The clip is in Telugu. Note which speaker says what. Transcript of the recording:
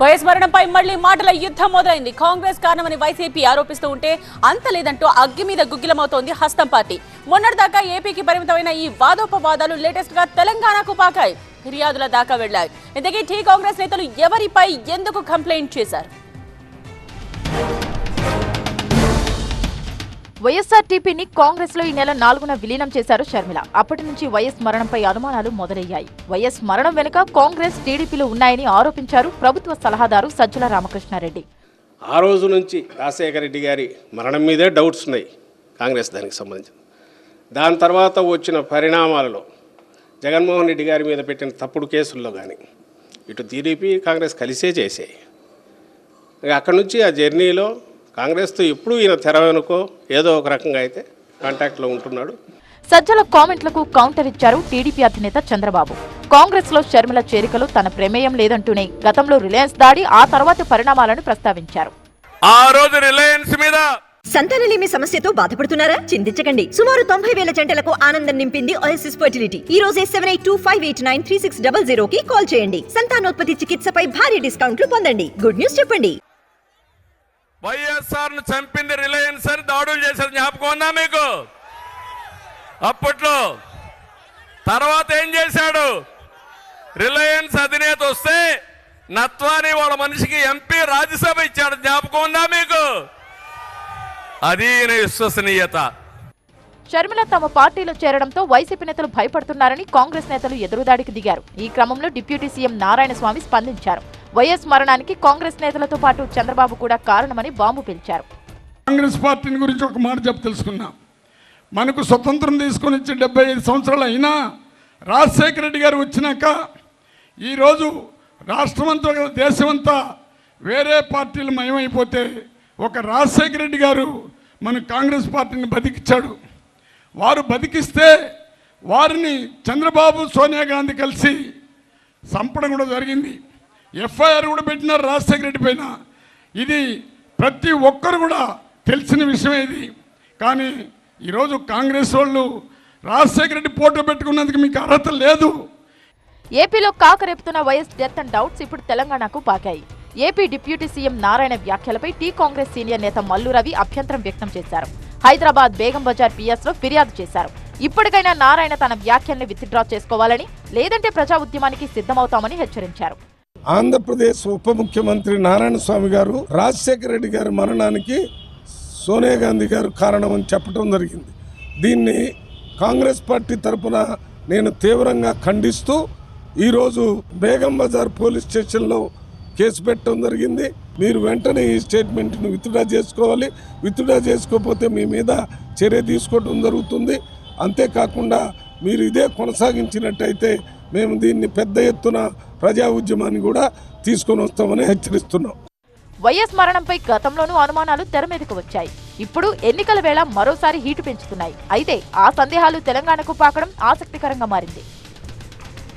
Speaker 1: వైఎస్ మరణంపై మళ్ళీ మాటల యుద్ధం మొదలైంది. కాంగ్రెస్ కారణమని వైసీపీ ఆరోపిస్తూ ఉంటే అంత లేదంటూ అగ్గి మీద గుగ్గిలమవుతోంది హస్తం పార్టీ. మొన్నటిదాకా ఏపీకి పరిమితమైన ఈ వాదోపవాదాలు లేటెస్ట్గా తెలంగాణకు పాకాయి. ఫిర్యాదుల దాకా వెళ్ళాయి. ఇంతకీ టీ కాంగ్రెస్ నేతలు ఎవరిపై ఎందుకు కంప్లైంట్ చేశారు?
Speaker 2: వైఎస్ఆర్టీపీని కాంగ్రెస్లో ఈ నెల నాలుగున విలీనం చేశారు షర్మిల. అప్పటి నుంచి వైఎస్ మరణంపై అనుమానాలు మొదలయ్యాయి. వైఎస్ మరణం వెనుక కాంగ్రెస్ టీడీపీలు ఉన్నాయని ఆరోపించారు ప్రభుత్వ సలహాదారు సజ్జల రామకృష్ణారెడ్డి.
Speaker 3: ఆ రోజు నుంచి రాజశేఖర రెడ్డి గారి మరణం మీదే డౌట్స్ ఉన్నాయి కాంగ్రెస్ దానికి సంబంధించి. దాని తర్వాత వచ్చిన పరిణామాలలో జగన్మోహన్ రెడ్డి గారి మీద పెట్టిన తప్పుడు కేసుల్లో కానీ ఇటు టీడీపీ కాంగ్రెస్ కలిసే చేసాయి అక్కడి నుంచి ఆ జర్నీలో కాంగ్రెస్తో ఎప్పుడు ఈయన తెర వెనుకో ఏదో ఒక రకంగా అయితే కాంటాక్ట్లో ఉంటున్నాడు.
Speaker 2: సజ్జల కామెంట్లకు కౌంటర్ ఇచ్చారు టీడీపీ అధినేత చంద్రబాబు. కాంగ్రెస్లో షర్మిల చేరికలు తన ప్రమేయం లేదంటూనే గతంలో రిలయన్స్ దాడి ఆ తర్వాతి పరిణామాలను ప్రస్తావించారు.
Speaker 4: ఆ రోజు రిలయన్స్ మీద
Speaker 5: సంతానలేమి సమస్యతో బాధపడుతున్నారా? చింతించకండి. సుమారు తొంభై వేల జంటలకు ఆనందం నింపింది ఓఎస్ఎస్ ఫర్టిలిటీ ఈ రోజే seven eight two five eight nine three six double zero కి కాల్ చేయండి. సంతానోత్పత్తి చికిత్సపై భారీ డిస్కౌంట్లు పొందండి. గుడ్ న్యూస్ చెప్పండి.
Speaker 4: వైఎస్ఆర్ను చంపింది రిలయన్స్ అని దాడులు చేశారు. జ్ఞాపకం ఉందా మీకు? అప్పట్లో. తర్వాత ఏం చేశాడు? రిలయన్స్ అధినేత వస్తే నత్వాని వాళ్ళ మనిషికి ఎంపీ రాజ్యసభ ఇచ్చాడు. జ్ఞాపకం ఉందా మీకు? అది విశ్వసనీయత.
Speaker 2: షర్మిల తమ పార్టీలో చేరడంతో వైసీపీ నేతలు భయపడుతున్నారని కాంగ్రెస్ నేతలు ఎదురుదాడికి దిగారు. ఈ క్రమంలో డిప్యూటీ సీఎం నారాయణ స్వామి స్పందించారు. వైఎస్ మరణానికి కాంగ్రెస్ నేతలతో పాటు చంద్రబాబు కూడా కారణమని బాంబు పిలిచారు.
Speaker 6: కాంగ్రెస్ పార్టీని గురించి ఒక మాట చెప్పి తెలుసుకున్నాం. మనకు స్వతంత్రం తీసుకొని వచ్చి డెబ్బై ఐదు సంవత్సరాలు అయినా రాజశేఖర రెడ్డి గారు వచ్చినాక ఈరోజు రాష్ట్రమంతా దేశమంతా వేరే పార్టీలు మయమైపోతే ఒక రాజశేఖర రెడ్డి గారు మన కాంగ్రెస్ పార్టీని బతికిచ్చాడు. వారు బతికిస్తే వారిని చంద్రబాబు సోనియా గాంధీ కలిసి చంపడం కూడా జరిగింది. ఎఫ్ఐఆర్ కూడా పెట్టినారు రాజశేఖర రెడ్డి పైన. ఇది ప్రతి ఒక్కరు కూడా తెలిసిన విషయం ఇది. కానీ ఈరోజు కాంగ్రెస్ వాళ్ళు రాజశేఖర రెడ్డి ఫోటో పెట్టుకున్నందుకు మీకు అర్హత లేదు.
Speaker 2: ఏపీలో కాకరేపుతున్న వైఎస్ డెత్ అండ్ డౌట్స్ ఇప్పుడు తెలంగాణకు పాకాయి. ఏపీ డిప్యూటీ సీఎం నారాయణ వ్యాఖ్యలపై టీ కాంగ్రెస్ సీనియర్ నేత మల్లు రవి అభ్యంతరం వ్యక్తం చేశారు. హైదరాబాద్ బేగం బజార్ పిఎస్లో ఫిర్యాదు చేశారు. ఇప్పటికైనా నారాయణ తన వ్యాఖ్యల్ని విత్డ్రా చేసుకోవాలని లేదంటే ప్రజా ఉద్యమానికి సిద్ధమవుతామని హెచ్చరించారు.
Speaker 7: ఆంధ్రప్రదేశ్ ఉప ముఖ్యమంత్రి నారాయణ స్వామి గారు రాజశేఖర రెడ్డి గారి మరణానికి సోనియా గాంధీ గారు కారణం అని చెప్పడం జరిగింది. దీన్ని కాంగ్రెస్ పార్టీ తరపున నేను తీవ్రంగా ఖండిస్తూ ఈరోజు బేగం బజార్ పోలీస్ స్టేషన్లో కేసు పెట్టడం జరిగింది. మీరు వెంటనే ఈ స్టేట్మెంట్ను విత్డ్రా చేసుకోవాలి. విత్డ్రా చేసుకోకపోతే మీ మీద చర్య తీసుకోవడం జరుగుతుంది. అంతేకాకుండా మీరు ఇదే కొనసాగించినట్టయితే మేము దీన్ని పెద్ద ఎత్తున ప్రజా ఉద్యమాన్ని కూడా తీసుకొని వస్తామని హెచ్చరిస్తున్నాం.
Speaker 2: వైఎస్ మరణంపై గతంలోనూ అనుమానాలు తెర మీదకు వచ్చాయి. ఇప్పుడు ఎన్నికల వేళ మరోసారి హీటు పెంచుతున్నాయి. అయితే ఆ సందేహాలు తెలంగాణకు పాకడం ఆసక్తికరంగా మారింది.